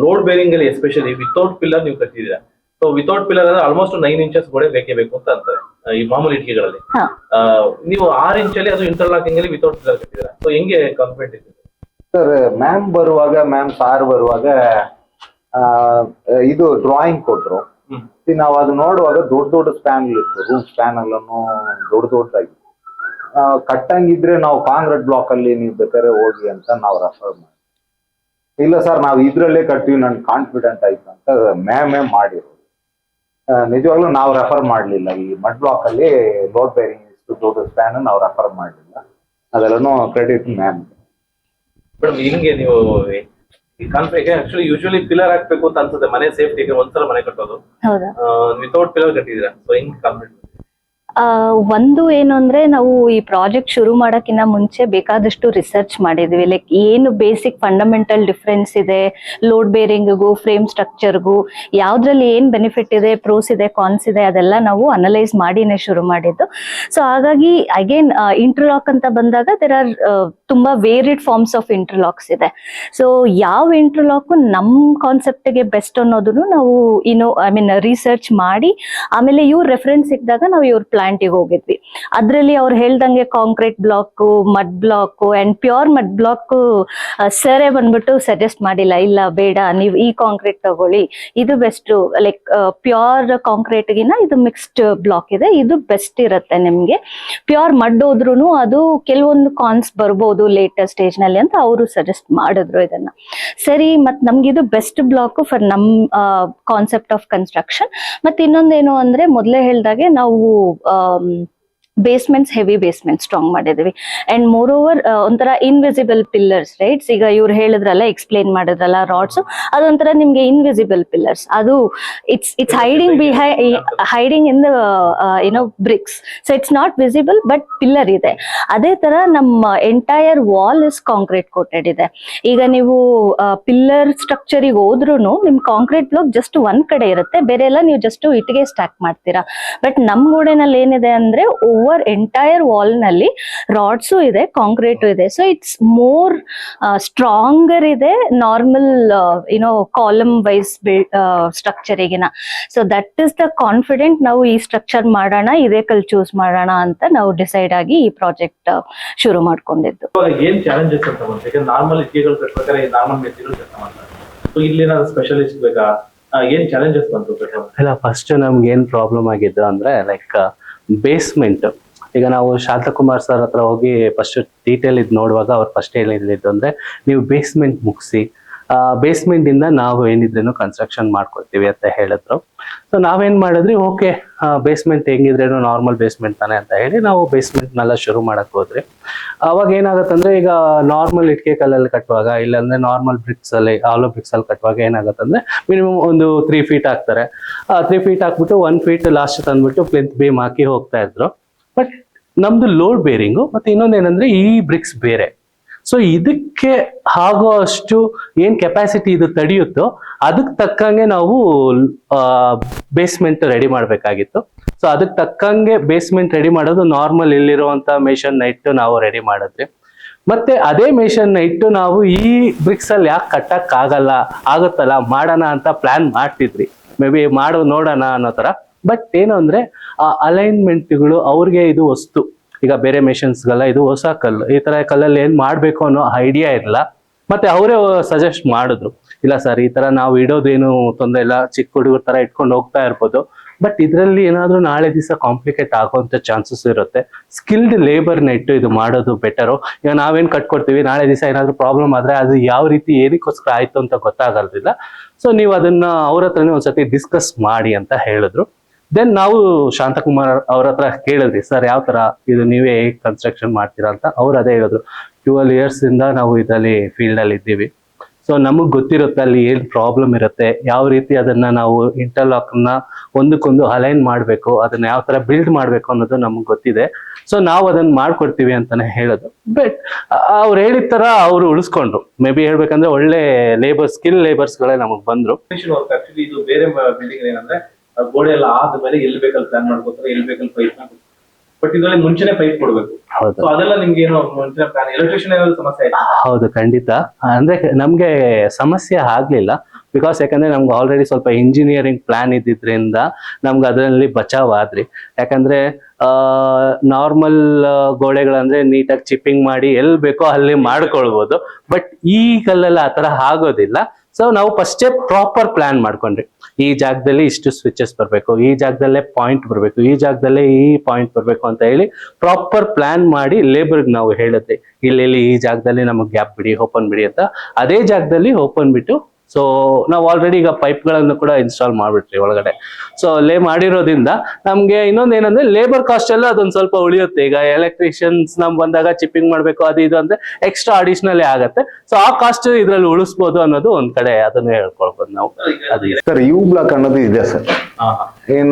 ಲೋಡ್ ಬೇರಿಂಗ್ ಅಲ್ಲಿ ಎಸ್ಪೆಷಲಿ ವಿತೌಟ್ ಪಿಲ್ಲರ್ ನೀವು ಕಟ್ಟಿದ್ದೀರಾ? ಸೊ ವಿತೌಟ್ ಪಿಲ್ಲರ್ ಅಂದ್ರೆ ಆಲ್ಮೋಸ್ಟ್ ನೈನ್ ಇಂಚಸ್ ಗೋಡೆ ಬೇಕೇ ಬೇಕು ಅಂತ ಅಂತಾರೆ ಈ ಮಾಮೂಲಿ. ಆ, ನೀವು ಆರ್ ಇಂಚಲ್ಲಿ ಅದು ಇಂಟರ್ಲಾಕಿಂಗ್ ಅಲ್ಲಿ ವಿತೌಟ್ ಪಿಲ್ಲರ್ ಕಟ್ಟಿದ್ದೀರಾ? ಸೊ ಹೆಂಗೆ ಕಾನ್ಫಿಡೆಂಟ್ ಇದೆ ಸರ್ ಮ್ಯಾಮ್ ಬರುವಾಗ ಮ್ಯಾಮ್ ಸಾರ್ ಬರುವಾಗ ಆ, ಇದು ಡ್ರಾಯಿಂಗ್ ಕೊಟ್ರು. ನಾವು ಅದು ನೋಡುವಾಗ ದೊಡ್ಡ ದೊಡ್ಡ ಸ್ಪ್ಯಾನ್ ಇತ್ತು ರೂಮ್ ಸ್ಪ್ಯಾನ್ ಅಲ್ಲೂ ದೊಡ್ಡ ದೊಡ್ಡದಾಗಿ. ಕಟ್ಟಂಗಿದ್ರೆ ನಾವು ಕಾಂಗ್ರೆಟ್ ಬ್ಲಾಕ್ ಅಲ್ಲಿ ನೀವು ಬೇಕಾದ್ರೆ ಹೋಗಿ ಅಂತ ನಾವು ರೆಫರ್ ಮಾಡಿ. ಇಲ್ಲ ಸರ್, ನಾವು ಇದ್ರಲ್ಲೇ ಕಟ್ತೀವಿ ನನ್ಗೆ ಕಾನ್ಫಿಡೆಂಟ್ ಆಯ್ತು ಅಂತ ಮ್ಯಾಮೇ ಮಾಡಿರೋದು. ನಿಜವಾಗ್ಲೂ ನಾವು ರೆಫರ್ ಮಾಡಲಿಲ್ಲ. ಈ ಮಡ್ ಬ್ಲಾಕ್ ಅಲ್ಲಿ ಲೋಡ್ ಬೇರಿಂಗ್ ಇಷ್ಟು ದೊಡ್ಡ ಸ್ಪ್ಯಾನ್ ನಾವು ರೆಫರ್ ಮಾಡಲಿಲ್ಲ. ಅದೆಲ್ಲನೂ ಕ್ರೆಡಿಟ್ ಮ್ಯಾಮ್ ಮೇಡಮ್ ಹಿಂಗೆ ನೀವು ಈ ಕಾನ್ಫಿಡೆಂಟ್ ಆಕ್ಚುಲಿ ಯೂಶುವಲಿ ಪಿಲ್ಲರ್ ಹಾಕ್ಬೇಕು ಅಂತ ಅನ್ಸುತ್ತೆ. ಮನೆ ಸೇಫ್ಟಿಗೆ ಒಂದ್ಸಲ ಮನೆ ಕಟ್ಟೋದು. ಹೌದಾ? ವಿತೌಟ್ ಪಿಲ್ಲರ್ ಕಟ್ಟಿದೀರಾ ಸೊ ಹೆಂಗ್ ಕಾನ್ಫಿಡೆಂಟ್ ಆ, ಒಂದು ಏನು ಅಂದ್ರೆ ನಾವು ಈ ಪ್ರಾಜೆಕ್ಟ್ ಶುರು ಮಾಡೋಕ್ಕಿಂತ ಮುಂಚೆ ಬೇಕಾದಷ್ಟು ರಿಸರ್ಚ್ ಮಾಡಿದ್ವಿ. ಲೈಕ್ ಏನು ಬೇಸಿಕ್ ಫಂಡಮೆಂಟಲ್ ಡಿಫ್ರೆನ್ಸ್ ಇದೆ ಲೋಡ್ ಬೇರಿಂಗ್ಗೂ ಫ್ರೇಮ್ ಸ್ಟ್ರಕ್ಚರ್ಗೂ ಯಾವ್ದ್ರಲ್ಲಿ ಏನ್ ಬೆನಿಫಿಟ್ ಇದೆ ಪ್ರೋಸ್ ಇದೆ ಕಾನ್ಸ್ ಇದೆ, ಅದೆಲ್ಲ ನಾವು ಅನಲೈಸ್ ಮಾಡಿನೇ ಶುರು ಮಾಡಿದ್ದು. ಸೊ ಹಾಗಾಗಿ ಅಗೇನ್ ಇಂಟರ್ಲಾಕ್ ಅಂತ ಬಂದಾಗ ದೇರ್ ಆರ್ ತುಂಬಾ ವೇರಿಡ್ ಫಾರ್ಮ್ಸ್ ಆಫ್ ಇಂಟರ್ಲಾಕ್ಸ್ ಇದೆ. ಸೊ ಯಾವ ಇಂಟರ್ಲಾಕ್ ನಮ್ ಕಾನ್ಸೆಪ್ಟ್ಗೆ ಬೆಸ್ಟ್ ಅನ್ನೋದನ್ನು ನಾವು ಇನ್ನು ಐ ಮೀನ್ ರಿಸರ್ಚ್ ಮಾಡಿ, ಆಮೇಲೆ ಇವ್ರ ರೆಫರೆನ್ಸ್ ಸಿಕ್ಕಿದಾಗ ನಾವು ಇವ್ರ ಪ್ಲಾಂಟಿಗೆ ಹೋಗಿದ್ವಿ. ಅದ್ರಲ್ಲಿ ಅವ್ರು ಹೇಳ್ದಂಗೆ concrete block mud block and pure mud block ಸರೇ ಬಂದ್ಬಿಟ್ಟು ಸಜೆಸ್ಟ್ ಮಾಡಿಲ್ಲ, ಇಲ್ಲ, ಬೇಡ, ನೀವು ಈ ಕಾಂಕ್ರೀಟ್ ತಗೊಳ್ಳಿ. ಇದು ಬೆಸ್ಟ್ ಲೈಕ್ ಪ್ಯೂರ್ ಕಾಂಕ್ರೀಟ್ಗಿನ ಇದು ಮಿಕ್ಸ್ಡ್ ಬ್ಲಾಕ್ ಇದೆ, ಇದು ಬೆಸ್ಟ್ ಇರುತ್ತೆ ನಿಮ್ಗೆ. ಪ್ಯೂರ್ ಮಡ್ ಹೋದ್ರೂ ಅದು ಕೆಲವೊಂದು ಕಾನ್ಸ್ ಬರ್ಬೋದು ಲೇಟರ್ ಸ್ಟೇಜ್ನಲ್ಲಿ ಅಂತ ಅವರು ಸಜೆಸ್ಟ್ ಮಾಡಿದ್ರು ಇದನ್ನ. ಸರಿ, ಮತ್ ಇದು ಬೆಸ್ಟ್ ಬ್ಲಾಕ್ ಫಾರ್ ನಮ್ ಕಾನ್ಸೆಪ್ಟ್ ಆಫ್ ಕನ್ಸ್ಟ್ರಕ್ಷನ್ ಮತ್ತೆ ಇನ್ನೊಂದೇನು ಅಂದ್ರೆ ಮೊದಲೇ ಹೇಳ್ದಾಗೆ ನಾವು um, basements heavy basement strong ಮಾಡಿದೀವಿ ಅಂಡ್ ಮೋರ್ ಓವರ್ ಒಂಥರ ಇನ್ವಿಸಿಬಲ್ ಪಿಲ್ಲರ್ಸ್ ರೈಟ್ಸ್ ಈಗ ಇವ್ರು ಹೇಳಿದ್ರಲ್ಲ ಎಕ್ಸ್ಪ್ಲೈನ್ ಮಾಡಿದ್ರಲ್ಲ ರಾಡ್ಸ್ ಅದೊಂಥರ ನಿಮ್ಗೆ ಇನ್ವಿಸಿಬಲ್ ಪಿಲ್ಲರ್ಸ್ ಅದು ಇಟ್ಸ್ ಇಟ್ಸ್ ಹೈಡಿಂಗ್ ಬಿಹೈ ಹೈಡಿಂಗ್ ಇನ್ ದ ಏನೋ bricks so it's not visible but pillar ಇದೆ. ಅದೇ ತರ ನಮ್ಮ entire wall is concrete coated ಇದೆ. ಈಗ ನೀವು ಪಿಲ್ಲರ್ ಸ್ಟ್ರಕ್ಚರ್ ಹೋದ್ರೂ ನಿಮ್ ಕಾಂಕ್ರೀಟ್ ಬ್ಲಾಕ್ ಜಸ್ಟ್ ಒಂದ್ ಕಡೆ ಇರುತ್ತೆ. ಬೇರೆ ಎಲ್ಲ ನೀವು ಜಸ್ಟ್ ಇಟ್ಟಿಗೆ ಸ್ಟ್ಯಾಕ್ ಮಾಡ್ತೀರಾ. ಬಟ್ ನಮ್ ಗೋಡೆನಲ್ಲಿ ಏನಿದೆ ಅಂದ್ರೆ ಓವರ್ ಎಂಟೈರ್ ವಾಲ್ನಲ್ಲಿ ರಾಡ್ಸು ಇದೆ ಕಾಂಕ್ರೀಟು ಇದೆ. ಸೊ ಇಟ್ಸ್ ಮೋರ್ ಸ್ಟ್ರಾಂಗರ್ ಇದೆ ನಾರ್ಮಲ್ ಏನೋ column wise structure ಸ್ಟ್ರಕ್ಚರಿಗಿನ so that is the confident ನಾವು ಈ ಸ್ಟ್ರಕ್ಚರ್ ಮಾಡೋಣ ಇದೇ ಕಲ್ ಚೂಸ್ ಮಾಡೋಣ ಅಂತ ನಾವು ಡಿಸೈಡ್ ಆಗಿ ಈ ಪ್ರಾಜೆಕ್ಟ್ ಶುರು ಮಾಡ್ಕೊಂಡಿದ್ದು. ಸ್ಪೆಷಲಿಸ್ಟ್ ಬೇಕಾ ಏನ್ ಚಾಲೆಂಜಸ್ ಬಂತು ಇಲ್ಲ ಫಸ್ಟ್ ನಮ್ಗೆ ಏನ್ ಪ್ರಾಬ್ಲಮ್ ಆಗಿದ್ದು ಅಂದ್ರೆ ಲೈಕ್ ಬೇಸ್ಮೆಂಟ್ ಈಗ ನಾವು ಶಾಂತಕುಮಾರ್ ಸರ್ ಹತ್ರ ಹೋಗಿ ಫಸ್ಟ್ ಡೀಟೇಲ್ ಇದು ನೋಡುವಾಗ ಅವ್ರು ಫಸ್ಟ್ ಹೇಳಿದ್ದು ಅಂದರೆ, ನೀವು ಬೇಸ್ಮೆಂಟ್ ಮುಗಿಸಿ ಬೇಸ್ಮೆಂಟ್ ಇಂದ ನಾವು ಏನಿದ್ರೇನು ಕನ್ಸ್ಟ್ರಕ್ಷನ್ ಮಾಡ್ಕೊಳ್ತೀವಿ ಅಂತ ಹೇಳಿದ್ರು. ಸೊ ನಾವೇನ್ ಮಾಡಿದ್ರಿ ಓಕೆ ಬೇಸ್ಮೆಂಟ್ ಹೆಂಗಿದ್ರೇನು ನಾರ್ಮಲ್ ಬೇಸ್ಮೆಂಟ್ ತಾನೆ ಅಂತ ಹೇಳಿ ನಾವು ಬೇಸ್ಮೆಂಟ್ನೆಲ್ಲ ಶುರು ಮಾಡಕ್ ಹೋದ್ರಿ ಅವಾಗ ಏನಾಗತ್ತಂದ್ರೆ, ಈಗ ನಾರ್ಮಲ್ ಇಟ್ಕೆ ಕಲ್ಲಲ್ಲಿ ಕಟ್ಟುವಾಗ, ಇಲ್ಲಾಂದ್ರೆ ನಾರ್ಮಲ್ ಬ್ರಿಕ್ಸ್ ಅಲ್ಲಿ ಆಲೋ ಬ್ರಿಕ್ಸ್ ಅಲ್ಲಿ ಕಟ್ಟುವಾಗ ಏನಾಗತ್ತಂದ್ರೆ ಮಿನಿಮಮ್ ಒಂದು ತ್ರೀ ಫೀಟ್ ಹಾಕ್ತಾರೆ. ತ್ರೀ ಫೀಟ್ ಹಾಕ್ಬಿಟ್ಟು ಒನ್ ಫೀಟ್ ಲಾಸ್ಟ್ ತಂದ್ಬಿಟ್ಟು ಪ್ಲಿಂತ್ ಬೀಮ್ ಹಾಕಿ ಹೋಗ್ತಾ ಇದ್ರು. ಬಟ್ ನಮ್ದು ಲೋಡ್ ಬೇರಿಂಗು ಮತ್ತೆ ಇನ್ನೊಂದೇನಂದ್ರೆ ಈ ಬ್ರಿಕ್ಸ್ ಬೇರೆ. ಸೊ ಇದಕ್ಕೆ ಆಗೋ ಅಷ್ಟು ಏನ್ ಕೆಪಾಸಿಟಿ ಇದು ತಡೆಯುತ್ತೋ ಅದಕ್ಕೆ ತಕ್ಕಂಗೆ ನಾವು ಬೇಸ್ಮೆಂಟ್ ರೆಡಿ ಮಾಡಬೇಕಾಗಿತ್ತು. ಸೊ ಅದಕ್ಕೆ ತಕ್ಕಂಗೆ ಬೇಸ್ಮೆಂಟ್ ರೆಡಿ ಮಾಡೋದು ನಾರ್ಮಲ್ ಇಲ್ಲಿರುವಂತ ಮೆಷನ್ ನೈಟ್ ನಾವು ರೆಡಿ ಮಾಡಿದ್ವಿ. ಮತ್ತೆ ಅದೇ ಮೆಷನ್ ಇಟ್ಟು ನಾವು ಈ ಬ್ರಿಕ್ಸ್ ಅಲ್ಲಿ ಯಾಕೆ ಕಟ್ಟಕ್ ಆಗಲ್ಲ ಆಗುತ್ತಲ್ಲ, ಮಾಡೋಣ ಅಂತ ಪ್ಲಾನ್ ಮಾಡ್ತಿದ್ವಿ. ಮೇ ಬಿ ಮಾಡೋ, ನೋಡೋಣ ಅನ್ನೋ ತರ ಬಟ್ ಏನು ಅಂದ್ರೆ ಆ ಅಲೈನ್ಮೆಂಟ್ಗಳು ಅವ್ರಿಗೆ ಇದು ವಸ್ತು. ಈಗ ಬೇರೆ ಮೆಷಿನ್ಸ್ಗೆಲ್ಲ ಇದು ಹೊಸ ಕಲ್ಲು, ಈ ತರ ಕಲ್ಲಲ್ಲಿ ಏನ್ ಮಾಡ್ಬೇಕು ಅನ್ನೋ ಐಡಿಯಾ ಇರಲ್ಲ ಮತ್ತೆ ಅವರೇ ಸಜೆಸ್ಟ್ ಮಾಡಿದ್ರು, ಇಲ್ಲ ಸರ್ ಈ ತರ ನಾವು ಇಡೋದೇನು ತೊಂದರೆ ಇಲ್ಲ, ಚಿಕ್ಕ ಹುಡುಗರ ತರ ಇಟ್ಕೊಂಡು ಹೋಗ್ತಾ ಇರ್ಬೋದು. ಬಟ್ ಇದರಲ್ಲಿ ಏನಾದರೂ ನಾಳೆ ದಿವಸ ಕಾಂಪ್ಲಿಕೇಟ್ ಆಗುವಂತ ಚಾನ್ಸಸ್ ಇರುತ್ತೆ. ಸ್ಕಿಲ್ಡ್ ಲೇಬರ್ನ ಇಟ್ಟು ಇದು ಮಾಡೋದು ಬೆಟರು ಈಗ ನಾವೇನು ಕಟ್ಕೊಡ್ತೀವಿ ನಾಳೆ ದಿವಸ ಏನಾದರೂ ಪ್ರಾಬ್ಲಮ್ ಆದ್ರೆ ಅದು ಯಾವ ರೀತಿ ಏನಕ್ಕೋಸ್ಕರ ಆಯ್ತು ಅಂತ ಗೊತ್ತಾಗಲ್ದಿಲ್ಲ. ಸೊ ನೀವು ಅದನ್ನ ಅವ್ರ ಹತ್ರನೇ ಒಂದ್ಸತಿ ಡಿಸ್ಕಸ್ ಮಾಡಿ ಅಂತ ಹೇಳಿದ್ರು. ದೆನ್ ನಾವು ಶಾಂತಕುಮಾರ್ ಅವ್ರ ಹತ್ರ ಕೇಳಿದ್ರಿ ಸರ್, ಯಾವ ತರ ಇದು ನೀವೇ ಕನ್ಸ್ಟ್ರಕ್ಷನ್ ಮಾಡ್ತೀರಾ? ಅಂತ ಅವ್ರು ಅದೇ ಹೇಳಿದ್ರು ಟ್ವೆಲ್ ಇಯರ್ಸ್ ಇಂದ ನಾವು ಇದರಲ್ಲಿ ಫೀಲ್ಡ್ ಅಲ್ಲಿ ಇದ್ದೀವಿ. ಸೊ ನಮಗ್ ಗೊತ್ತಿರುತ್ತೆ ಅಲ್ಲಿ ಏನ್ ಪ್ರಾಬ್ಲಮ್ ಇರುತ್ತೆ, ಯಾವ ರೀತಿ ಅದನ್ನ ನಾವು ಇಂಟರ್ಲಾಕ್ನ ಒಂದಕ್ಕೊಂದು ಅಲೈನ್ ಮಾಡ್ಬೇಕು, ಅದನ್ನ ಯಾವ ತರ ಬಿಲ್ಡ್ ಮಾಡ್ಬೇಕು ಅನ್ನೋದು ನಮ್ಗೆ ಗೊತ್ತಿದೆ. ಸೊ ನಾವು ಅದನ್ನ ಮಾಡ್ಕೊಡ್ತೀವಿ ಅಂತಾನೆ ಹೇಳೋದು. ಬಟ್ ಅವ್ರು ಹೇಳಿದ ತರ ಅವ್ರು ಉಳಿಸ್ಕೊಂಡ್ರು. ಮೇ ಬಿ ಹೇಳ್ಬೇಕಂದ್ರೆ ಒಳ್ಳೆ ಲೇಬರ್ ಸ್ಕಿಲ್ ಲೇಬರ್ಸ್ ಗಳೇ ನಮಗ್ ಬಂದ್ರು. ಗೋಡೆ ಎಲ್ಲ ಆದ್ಮೇಲೆ ಎಲ್ಲಿ ಬೇಕಲ್ಲಿ ಪ್ಲಾನ್ ಮಾಡ್ಕೋತಾರೆ ಎಲ್ಲಿ ಬೇಕಲ್ಲಿ ಪೈಪ್ ಬಟ್ ಇದರಲ್ಲಿ ಮುಂಚೆನೆ ಪೈಪ್ ಕೊಡ್ಬೇಕು. ಹೌದು. ಸೊ ಅದೆಲ್ಲ ನಿಮ್ಗೆ ಏನೋ ಮುಂಚೆ ಪ್ಲಾನ್ ಎಲೆಕ್ಟ್ರಿಷಿಯನ್ ಏನಾದ್ರು ಸಮಸ್ಯೆ ಇಲ್ಲ ಹೌದು ಖಂಡಿತ. ಅಂದ್ರೆ ನಮ್ಗೆ ಸಮಸ್ಯೆ ಆಗ್ಲಿಲ್ಲ. ಬಿಕಾಸ್ ಯಾಕಂದ್ರೆ ನಮ್ಗೆ ಆಲ್ರೆಡಿ ಸ್ವಲ್ಪ ಇಂಜಿನಿಯರಿಂಗ್ ಪ್ಲಾನ್ ಇದ್ದಿದ್ರಿಂದ ನಮ್ಗೆ ಅದರಲ್ಲಿ ಬಚಾವ್ ಆದ್ರಿ. ಯಾಕಂದ್ರೆ ನಾರ್ಮಲ್ ಗೋಡೆಗಳಂದ್ರೆ ನೀಟಾಗಿ ಚಿಪ್ಪಿಂಗ್ ಮಾಡಿ ಎಲ್ಲಿ ಬೇಕೋ ಅಲ್ಲಿ ಮಾಡ್ಕೊಳ್ಬೋದು. ಬಟ್ ಈ ಕಲ್ಲೆಲ್ಲ ಆ ತರ ಆಗೋದಿಲ್ಲ. ಸೊ ನಾವು ಫಸ್ಟೇ ಪ್ರಾಪರ್ ಪ್ಲಾನ್ ಮಾಡ್ಕೊಂಡ್ರಿ ಈ ಜಾಗದಲ್ಲಿ ಇಷ್ಟು ಸ್ವಿಚಸ್ ಬರಬೇಕು, ಈ ಜಾಗದಲ್ಲೇ ಪಾಯಿಂಟ್ ಬರಬೇಕು, ಈ ಜಾಗದಲ್ಲೇ ಈ ಪಾಯಿಂಟ್ ಬರಬೇಕು ಅಂತ ಹೇಳಿ ಪ್ರಾಪರ್ ಪ್ಲಾನ್ ಮಾಡಿ ಲೇಬರ್ಗೆ ನಾವು ಹೇಳುತ್ತೆ. ಇಲ್ಲಿ ಇಲ್ಲಿ ಈ ಜಾಗದಲ್ಲಿ ನಮಗೆ ಗ್ಯಾಪ್ ಬಿಡಿ ಓಪನ್ ಬಿಡಿ ಅಂತ. ಅದೇ ಜಾಗದಲ್ಲಿ ಓಪನ್ ಬಿಟ್ಟು ಸೊ ನಾವು ಆಲ್ರೆಡಿ ಈಗ ಪೈಪ್ಗಳನ್ನು ಕೂಡ ಇನ್ಸ್ಟಾಲ್ ಮಾಡ್ಬಿಟ್ರಿ ಒಳಗಡೆ. ಸೊ ಲೇ ಮಾಡಿರೋದ್ರಿಂದ ನಮಗೆ ಇನ್ನೊಂದು ಏನಂದ್ರೆ ಲೇಬರ್ ಕಾಸ್ಟ್ ಎಲ್ಲ ಅದೊಂದು ಸ್ವಲ್ಪ ಉಳಿಯುತ್ತೆ. ಈಗ ಎಲೆಕ್ಟ್ರಿಷಿಯನ್ಸ್ ನಮ್ ಬಂದಾಗ ಚಿಪ್ಪಿಂಗ್ ಮಾಡಬೇಕು ಅದು ಇದು ಅಂದ್ರೆ ಎಕ್ಸ್ಟ್ರಾ ಅಡಿಷನಲ್ ಆಗುತ್ತೆ. ಸೊ ಆ ಕಾಸ್ಟ್ ಇದ್ರಲ್ಲಿ ಉಳಿಸ್ಬೋದು ಅನ್ನೋದು ಒಂದ್ ಕಡೆ ಅದನ್ನ ಹೇಳ್ಕೊಳ್ಬೋದು ನಾವು. ಸರ್ ಯು ಬ್ಲಾಕ್ ಅನ್ನೋದು ಇದೆ ಸರ್.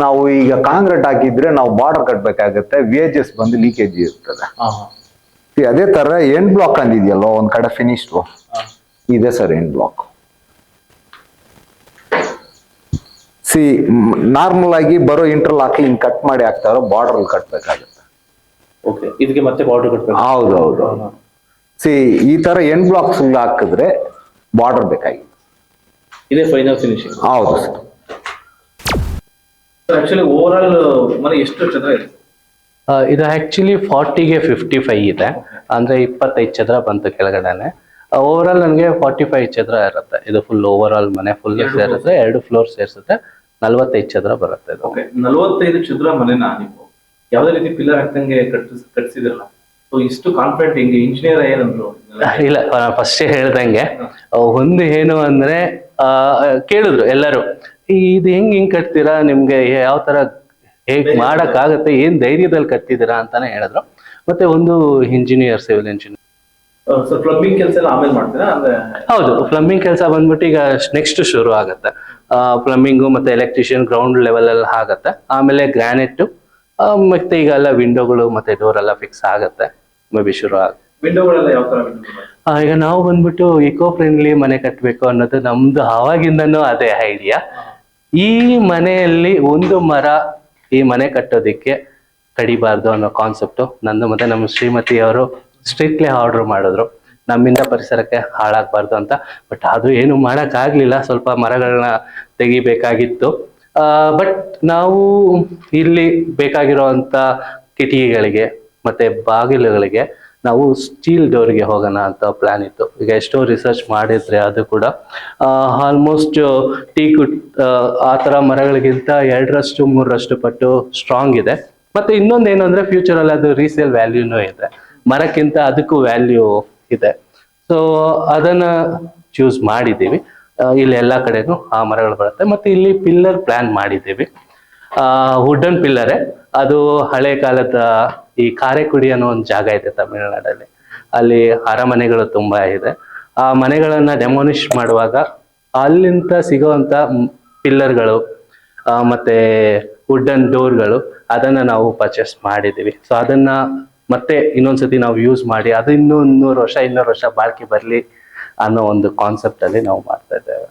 ನಾವು ಈಗ ಕಾಂಕ್ರೀಟ್ ಹಾಕಿದ್ರೆ ನಾವು ಬಾರ್ಡರ್ ಕಟ್ಬೇಕಾಗತ್ತೆ ವೇಜಸ್ ಬಂದು ಲೀಕೇಜ್ ಇರ್ತದೆ. ಅದೇ ತರ ಎಂಡ್ ಬ್ಲಾಕ್ ಅಂದಿದೆಯಲ್ಲ ಒಂದ್ ಕಡೆ ಫಿನಿಶ್ಡ್ ಇದೆ sir end block see normal ಆಗಿ ಬರೋ ಇಂಟರ್ಲಾಕ್ ಹಿಂಗ್ ಕಟ್ ಮಾಡಿ ಹಾಕ್ತಾರೋ ಬಾರ್ಡರ್ ಕಟ್ಬೇಕಾಗತ್ತೆ. ಓಕೆ ಇದಕ್ಕೆ ಮತ್ತೆ ಬಾರ್ಡರ್ ಕಟ್ಬೇಕು. ಹೌದು ಹೌದು ಸಿ ಈ ತರ ಎಂಡ್ ಬ್ಲಾಕ್ ಫುಲ್ ಹಾಕಿದ್ರೆ ಬಾರ್ಡರ್ ಬೇಕಾಗಿತ್ತು. ಇದೇ ಫೈನಲ್ ಫಿನಿಶಿಂಗ್ ಹೌದು ಸರ್ ಆಕ್ಚುಲಿ ಓವರ್ ಆಲ್ ಮನೆ ಎಷ್ಟು ಚದರ ಇದೆ? ಇದು ಆಕ್ಚುಲಿ ಫಾರ್ಟಿಗೆ ಫಿಫ್ಟಿ ಫೈವ್ ಇದೆ. ಅಂದ್ರೆ ಇಪ್ಪತ್ತೈದು ಚದರ ಬಂತು ಕೆಳಗಡೆನೆ. ಓವರ್ ಆಲ್ ನನಗೆ ಫಾರ್ಟಿ ಫೈವ್ ಚದರ ಇರುತ್ತೆ. ಇದು ಫುಲ್ ಓವರ್ ಆಲ್ ಮನೆ ಫುಲ್ ಎರಡು ಎರಡು ಫ್ಲೋರ್ ಸೇರಿಸುತ್ತೆ. ನಲ್ವತ್ತೈದು ಚದರ ಬರುತ್ತೆ ಇದು ಓಕೆ ನಲವತ್ತೈದು ಚದರ ಮನೆನ ನೀವು ಯಾವ್ದೇ ರೀತಿ ಪಿಲ್ಲರ್ ಹಾಕ್ದಂಗೆ ಕಟ್ಟಿಸ್ ಕಟ್ಸಿದಿರಲ್ಲ ಸೊ ಇಷ್ಟು ಕಾನ್ಫಿಡೆಂಟ್ ಹಿಂಗೆ? ಇಂಜಿನಿಯರ್ ಏನಂದ್ರು? <laughs> ಇಲ್ಲ ಫಸ್ಟ್ ಹೇಳ್ದಂಗೆ ಒಂದು ಏನು ಅಂದ್ರೆ ಆ, ಕೇಳಿದ್ರು ಎಲ್ಲರೂ ಇದು ಹೆಂಗ್ ಹಿಂಗ್ ಕಟ್ತೀರಾ? ನಿಮ್ಗೆ ಯಾವ ತರ ಹೇಗ್ ಮಾಡಕ್ ಆಗತ್ತೆ ಏನ್ ಧೈರ್ಯದಲ್ಲಿ ಕಟ್ತಿದ್ದೀರಾ ಅಂತಾನೆ ಹೇಳಿದ್ರು. ಮತ್ತೆ ಒಂದು ಇಂಜಿನಿಯರ್ ಸಿವಿಲ್ ಇಂಜಿನಿಯರ್ ಪ್ಲಂಬಿಂಗ್ ಕೆಲಸ ಆಮೇಲೆ ಮಾಡ್ತೀರಾ? ಹೌದು ಪ್ಲಂಬಿಂಗ್ ಕೆಲಸ ಬಂದ್ಬಿಟ್ಟು ಈಗ ನೆಕ್ಸ್ಟ್ ಶುರು ಆಗತ್ತೆ. ಪ್ಲಂಬಿಂಗು ಮತ್ತೆ ಎಲೆಕ್ಟ್ರಿಷಿಯನ್ ಗ್ರೌಂಡ್ ಲೆವೆಲ್ ಅಲ್ಲಿ ಆಗತ್ತೆ. ಆಮೇಲೆ ಗ್ರಾನೈಟ್ ಮತ್ತೆ ಈಗ ಎಲ್ಲ ವಿಂಡೋಗಳು ಮತ್ತೆ ಡೋರ್ ಎಲ್ಲ ಫಿಕ್ಸ್ ಆಗತ್ತೆ. ಮೇ ಬಿ ಶುರು ಆಗುತ್ತೆ ಈಗ ನಾವು ಬಂದ್ಬಿಟ್ಟು ಇಕೋ ಫ್ರೆಂಡ್ಲಿ ಮನೆ ಕಟ್ಟಬೇಕು ಅನ್ನೋದು ನಮ್ದು ಆವಾಗಿಂದನೂ ಅದೇ ಐಡಿಯಾ ಈ ಮನೆಯಲ್ಲಿ ಒಂದು ಮರ ಈ ಮನೆ ಕಟ್ಟೋದಿಕ್ಕೆ ಕಡಿಬಾರ್ದು ಅನ್ನೋ ಕಾನ್ಸೆಪ್ಟು ನಂದು ಮತ್ತೆ ನಮ್ಮ ಶ್ರೀಮತಿ ಅವರು ಸ್ಟ್ರಿಕ್ಟ್ಲಿ ಆರ್ಡರ್ ಮಾಡಿದ್ರು. ನಮ್ಮಿಂದ ಪರಿಸರಕ್ಕೆ ಹಾಳಾಗಬಾರ್ದು ಅಂತ. ಬಟ್ ಅದು ಏನು ಮಾಡಕ್ ಆಗ್ಲಿಲ್ಲ ಸ್ವಲ್ಪ ಮರಗಳನ್ನ ತೆಗಿಬೇಕಾಗಿತ್ತು. ಬಟ್ ನಾವು ಇಲ್ಲಿ ಬೇಕಾಗಿರುವಂತ ಕಿಟಕಿಗಳಿಗೆ ಮತ್ತೆ ಬಾಗಿಲುಗಳಿಗೆ ನಾವು ಸ್ಟೀಲ್ ಡೋರ್ಗೆ ಹೋಗೋಣ ಅಂತ ಪ್ಲಾನ್ ಇತ್ತು. ಈಗ ಎಷ್ಟೋ ರಿಸರ್ಚ್ ಮಾಡಿದ್ರೆ ಅದು ಕೂಡ ಆಲ್ಮೋಸ್ಟ್ ಟೀಕ್ ಆ ಥರ ಮರಗಳಿಗಿಂತ ಎರಡರಷ್ಟು, ಮೂರರಷ್ಟು ಪಟ್ಟು ಸ್ಟ್ರಾಂಗ್ ಇದೆ. ಮತ್ತೆ ಇನ್ನೊಂದು ಏನು ಅಂದ್ರೆ ಫ್ಯೂಚರ್ ಅಲ್ಲಿ ಅದು ರೀಸೇಲ್ ವ್ಯಾಲ್ಯೂನೂ ಇದೆ. ಮರಕ್ಕಿಂತ ಅದಕ್ಕೂ ವ್ಯಾಲ್ಯೂ ಇದೆ. ಸೊ ಅದನ್ನ ಚೂಸ್ ಮಾಡಿದ್ದೀವಿ. ಇಲ್ಲಿ ಎಲ್ಲ ಕಡೆನೂ ಆ ಮರಗಳು ಬರುತ್ತೆ. ಮತ್ತೆ ಇಲ್ಲಿ ಪಿಲ್ಲರ್ ಪ್ಲಾನ್ ಮಾಡಿದ್ದೀವಿ. ವುಡನ್ ಪಿಲ್ಲರೇ ಅದು ಹಳೆ ಕಾಲದ ಈ ಕಾರೆಕುಡಿ ಅನ್ನೋ ಒಂದು ಜಾಗ ಇದೆ ತಮಿಳುನಾಡಲ್ಲಿ. ಅಲ್ಲಿ ಅರಮನೆಗಳು ತುಂಬಾ ಇದೆ. ಆ ಮನೆಗಳನ್ನ ಡೆಮೋನಿಶ್ ಮಾಡುವಾಗ ಅಲ್ಲಿಂದ ಸಿಗುವಂತ ಪಿಲ್ಲರ್ಗಳು ಮತ್ತೆ ವುಡನ್ ಡೋರ್ಗಳು ಅದನ್ನ ನಾವು ಪರ್ಚೇಸ್ ಮಾಡಿದ್ದೀವಿ. ಸೊ ಅದನ್ನ ಮತ್ತೆ ಇನ್ನೊಂದ್ಸತಿ ನಾವು ಯೂಸ್ ಮಾಡಿ, ಅದು ಇನ್ನೂ ಇನ್ನೂರು ವರ್ಷ ಇನ್ನೂರು ವರ್ಷ ಬಾಳ್ಕೆ ಬರಲಿ ಅನ್ನೋ ಒಂದು ಕಾನ್ಸೆಪ್ಟ್ ಅಲ್ಲಿ ನಾವು ಮಾಡ್ತಾ ಇದ್ದೇವೆ.